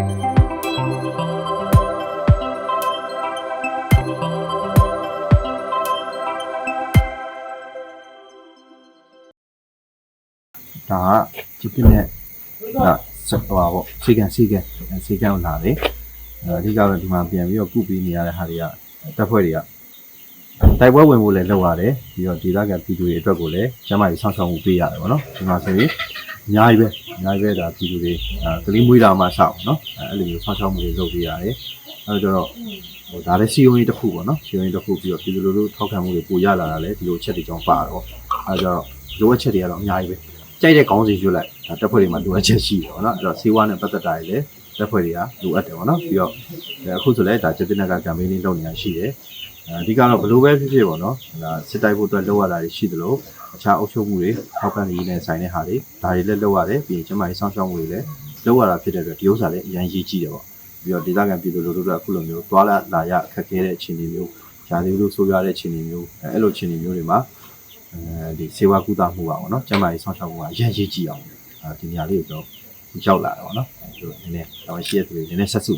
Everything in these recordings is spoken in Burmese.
ဒါက chicken နဲ့ဒါဆက်သွားပေါ့ chicken chicken chicken ကိုလာတယ်အဓိကတော့ဒီမှာပြန်ပြီးတော့ကုပြီးနေရတဲ့ဟာတွေကတပ်ဖွဲ့တွေကတိုက်ပွဲဝင်ဖို့လည်းလုပ်ရတယ်ပြီးတော့ဒေသခံပြည်သူတွေအတွက်ကိုလည်းကျန်းမာရေးဆောင်ရှောက်မှုပေးရတယ်ပေါ့နော်ဒီမှာဆိုရင်အများကြီးပဲအများကြီးပဲဒါပြည်သူတွေအဲကလေးမွေးတာမှဆောက်နော်အဲအဲ့လိုမျိုးဆောင်ရှောက်မှုတွေလုပ်ပေးရတယ်အဲတော့ဟိုဒါလည်းစီယုံရေးတစ်ခုပေါ့နော်စီယုံရေးတစ်ခုပြီးတော့ပြည်သူလူထုထောက်ခံမှုတွေပိုရလာတာလည်းဒီလိုအချက်တွေကြောင့်ပါတော့အဲဒါကြောင့်လိုအပ်ချက်တွေကတော့အများကြီးပဲကြိုက်တဲ့ခေါင်းစဉ်ရွတ်လိုက်ဒါတက်ဖွဲ့တွေမှာလိုအပ်ချက်ရှိတယ်ပေါ့နော်အဲ့တော့စေဝါနဲ့ပတ်သက်တာတွေလည်းတက်ဖွဲ့တွေကလိုအပ်တယ်ပေါ့နော်ပြီးတော့အဲအခုဆိုလည်းဒါချက်တင်ကကမ်ပိန်းလေးလုပ်နေတာရှိတယ်အဲအဓိကတော့ဘလို့ပဲဖြစ်ဖြစ်ပေါ့နော်ဒါစစ်တိုက်ဖို့အတွက်လုပ်ရတာတွေရှိသလို အခြားအုပ်ချုပ်မှုတွေထောက်ပံ့ရေးနဲ့ဆိုင်တဲ့ဟာတွေဒါတွေလည်းလုပ်ရတယ်ပြီးရင်ကျမကြီးစောင့်ရှောက်မှုတွေလည်းလုပ်ရတာဖြစ်တဲ့အတွက်ဒီဥစ္စာလည်းအရင်ရေးကြည့်တယ်ပေါ့ပြီးတော့ဒေသခံပြည်သူလူထုတွေအခုလိုမျိုးသွားလာလာရခက်ခဲတဲ့အခြေအနေမျိုးဂျာဒီလိုဆိုရတဲ့အခြေအနေမျိုးအဲအဲ့လိုအခြေအနေမျိုးတွေမှာအဲဒီစေဝါကုသမှုပါပေါ့နော်ကျန်းမာရေးဆောင်ရှောက်မှုကအရင်ရေးကြည့်အောင်အဲဒီနေရာလေးကိုတော့ရောက်လာတယ်ပေါ့နော်အဲဒီလိုနည်းနည်းတော့ရှိရတဲ့နည်းနည်းဆက်စု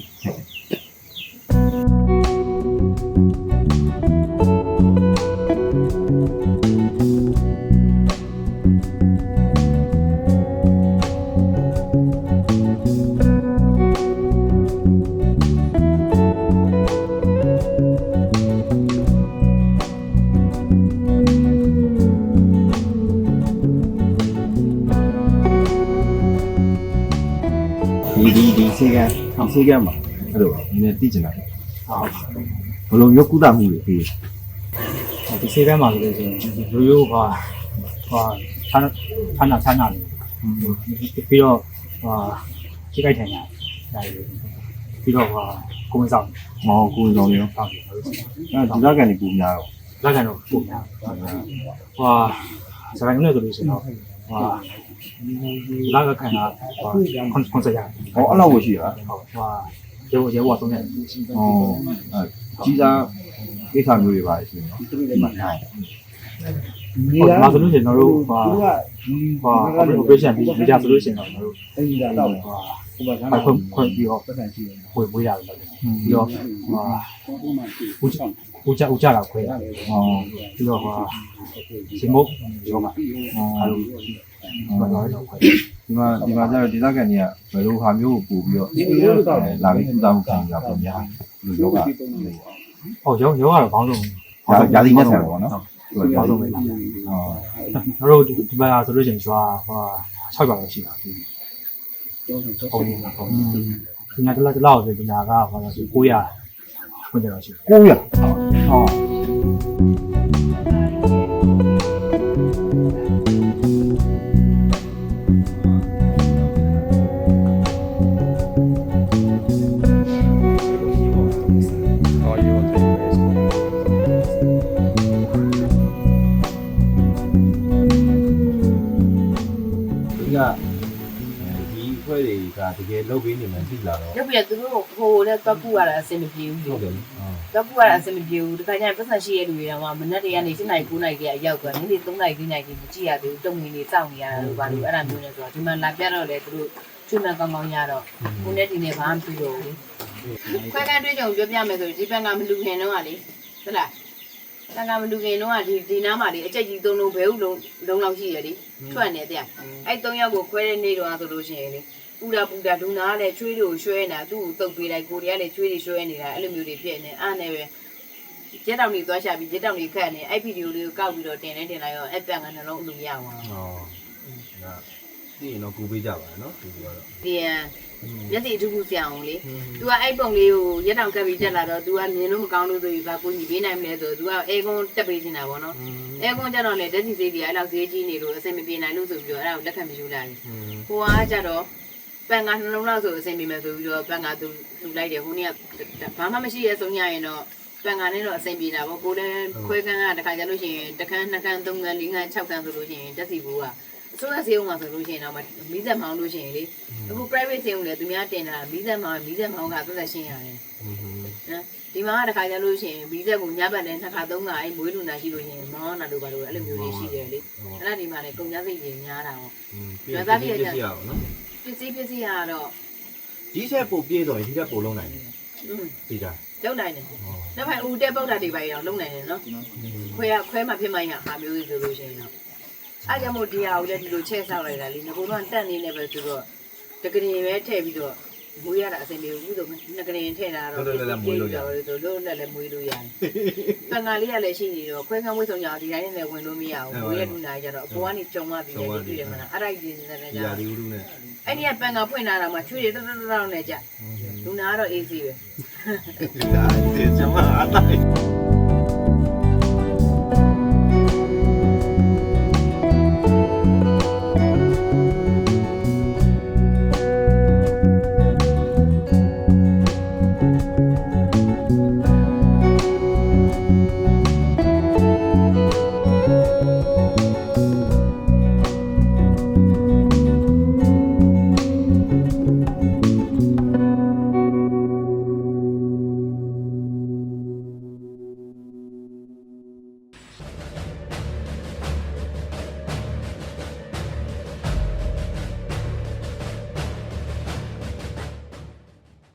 ဒီစေကဒီစေကမှာအဲ့လိုနည်းနည်းသိကျင်တာဟုတ်ဘယ်လိုမျိုးကုသမှုတွေပေးလဲဒီစေကမ်းမှာဆိုလို့ရှိရင်ရိုးရိုးဟာဟာဆန်းဆန်းနာဆန်းနာလေးပြီးတော့ဟာချိကိုက်ထိုင်တာဒါပြီးတော့ဟာကိုယ်ဆောင်မောင်ကိုယ်ဆောင်ရောဆောင်တယ်အဲ့ဒီလကန်တွေပူများတော့လက်ကန်တော့ပုံများဟာစကိုင်းနဲ့ဆိုလို့ရှိရင်တော့ ဟာလာကခံတာဟာကွန်ကွန်ဆာရဟောအဲ့လောက်ကိုရှိတာဟုတ်ဟာရေရေဝါသုံးနေဟောအဲကြီးစားကိစ္စမျိုးတွေပါရှိနေနော်ဒီမှာနိုင်ဒီကမှာဆိုလို့ရှိရင်တို့ဟာဟာ operation ပြီးကြဆိုလို့ရှိရင်တော့တို့အဲ့ဒီကတော့ဟာဟိုမှာခွင့်ခွင့်ပြီးတော့ပတ်စံရှိတယ်ဝေဝေးရတယ်ပြီးတော့ဟာဟိုမှာရှိဦးချဦးချဦးချတာခွဲတာဟောပြီးတော့ဟာစမုတ်ရောမှာဟောအဲ့လိုဘာလို့လဲခွဲဒီမှာဒီမှာကျတော့ဒေသခံတွေကဘယ်လိုဟာမျိုးကိုပူပြီးတော့လာပြီးကုသမှုခံကြပုံများလူယောဂဟောရောရောကတော့ဘောင်းဆုံးရာသီနဲ့ဆန်ပေါ့နော်ဘောင်းဆုံးပဲလာဟောကျွန်တော်တို့ဒီမှာဆိုလို့ရှိရင်ကျွာဟာ6ပါလောက်ရှိတာ ကျောင်းကျောင်းဟုတ်ပြီဟုတ်ဒီနေ့တလားတလားဆိုဒီနာကဟောဆို900ခွင့်တယ်တော့ရှိ900ဟောဒီ တွေကတကယ်လုပ်ပေးနေမှသိလာတော့ရုပ်ပြသူတို့ဟိုလည်းတွက်ပူရတာအဆင်မပြေဘူးဟုတ်လေတယ်ဟုတ်တွက်ပူရတာအဆင်မပြေဘူးဒီခါကျရင်ပတ်စံရှိရတဲ့လူတွေတော့မနက်တည်းကနေ7နိုင်9နိုင်တည်းအရောက်သွားနေ့နေ့3နိုင်4နိုင်တည်းမကြည့်ရသေးဘူးတုံငင်းနေစောင့်နေရတာလို့ပါလို့အဲ့ဒါမျိုးနဲ့ဆိုတော့ဒီမှာလာပြတော့လေသူတို့ချွတ်မှန်ကောင်းကောင်းရတော့ကိုနဲ့ဒီနေ့ဘာမှမပြီးတော့ဘူးခွဲကန်းတွေးကြုံပြောပြမယ်ဆိုဒီဘက်ကမလူခင်တော့ကလေဟုတ်လား တန်ကမလူခင်တော့ကဒီဒီနားမှာလေအကြက်ကြီးသုံးလုံးဘဲဥလုံးလုံးလောက်ရှိရလေထွက်နေတဲ့အဲ့3ယောက်ကိုခွဲတဲ့နေ့တော့ဆိုလို့ရှိရင်လေပူတာပူတာဒုနာကလည်းချွေးတွေကိုရွှဲနေတာသူ့ကိုတုတ်ပေးလိုက်ကိုတွေကလည်းချွေးတွေရွှဲနေတာအဲ့လိုမျိုးတွေဖြစ်နေအားနဲ့ပဲရက်တောင်တွေသွားချပြီးရက်တောင်တွေခတ်နေအဲ့ဗီဒီယိုလေးကိုကောက်ပြီးတော့တင်နေတင်လိုက်ရောအဲ့ပန်ကနှလုံးအလိုရအောင်ဟောဒါ သိရင်တော့ကူပေးကြပါနော်ဒီကတော့ ဒီရန်မျက်စိအထူးထူးဆရာအောင်လေ तू ကအဲ့ပုံလေးကိုရက်တောင်ကတ်ပြီးတက်လာတော့ तू ကမြင်လို့မကောင်းလို့ဆိုပြီးကကိုကြီးပေးနိုင်မလဲဆို तू ကအဲကွန်တက်ပေးနေတာပေါ့နော်အဲကွန်ကျတော့လေတက်စီစေးကြီးအဲ့လောက်ဈေးကြီးနေလို့အဆင်မပြေနိုင်လို့ဆိုပြီးတော့အဲ့ဒါကိုလက်ခံမယူလိုက်ဘူး ဟိုကကြတော့ပန်ကနှလုံးလောက်ဆိုအဆင်ပြေမယ်ဆိုပြီးတော့ပန်ကသူလူလိုက်တယ်ဟိုနေ့ကဘာမှမရှိရဲဆုံးရရင်တော့ပန်ကနဲ့တော့အဆင်ပြေတာပေါ့ကိုလည်းခွဲကန်းကတခါကြလို့ရှိရင်တခန်းနှစ်ခန်းသုံးခန်းလေးခန်း၆ခန်းဆိုလို့ရှိရင်တက်စီဘူးက အစိုးရဈေးဥမှာဆိုလို့ရှိရင်တော့မီးစက်မောင်းလို့ရှိရင်လေအခု private ဈေးဥလည်းသူများတင်တာမီးစက်မောင်းမီးစက်မောင်းကသက်သက်ရှင်းရတယ်နော်ဒီမှာကတခါကြလို့ရှိရင်မီးစက်ကိုညဘက်နဲ့နှစ်ခါသုံးခါအဲ့မွေးလူနာရှိလို့ရှိရင်မောင်းတာတို့ဘာလို့အဲ့လိုမျိုးတွေရှိတယ်လေအဲ့ဒါဒီမှာလည်းကုန်ကြစိတ်ကြီးများတာပေါ့ပြည့်ပြည့်ပြည့်ရအောင်နော်ပစ္စည်းပစ္စည်းကတော့ဒီချက်ပို့ပြေးတော့ဒီချက်ပို့လုံးနိုင်တယ်อืมသိတာလုံနိုင်တယ်။နောက်ပိုင်းဦးတဲ့ပုတ်တာတွေပါရအောင်လုံနိုင်တယ်နော်။ခွဲရခွဲမှဖြစ်မှရဟာမျိုးကြီးဆိုလို့ရှိရင်တော့ အားကြောင့်မို့ဒီဟာကိုလည်းဒီလိုချက်ဆောက်လိုက်တာလေငကိုတော့တက်နေနေပဲဆိုတော့တကရင်ပဲထည့်ပြီးတော့မွေးရတာအစင်လေးဘူးဆိုငကရင်ထည့်တာတော့လို့လည်းမွေးလို့ရတယ်ဆိုလို့လည်းလည်းမွေးလို့ရတယ်ပန်ကလေးကလည်းရှိနေတော့ခွဲခန်းမွေးဆောင်ကြဒီတိုင်းနဲ့ဝင်လို့မရဘူးမွေးရလူနာကြတော့အပေါ်ကနေကြုံမှပြီးတယ်တွေ့တယ်မလားအဲ့ဒါကြီးနေတယ်ကြရာဒီဥရုနဲ့အဲ့ဒီကပန်ကဖွင့်လာတာမှချွေးတွေတောက်တောက်တောက်နဲ့ကြလူနာကတော့အေးစီပဲဒါဒီကျွန်မအားလိုက်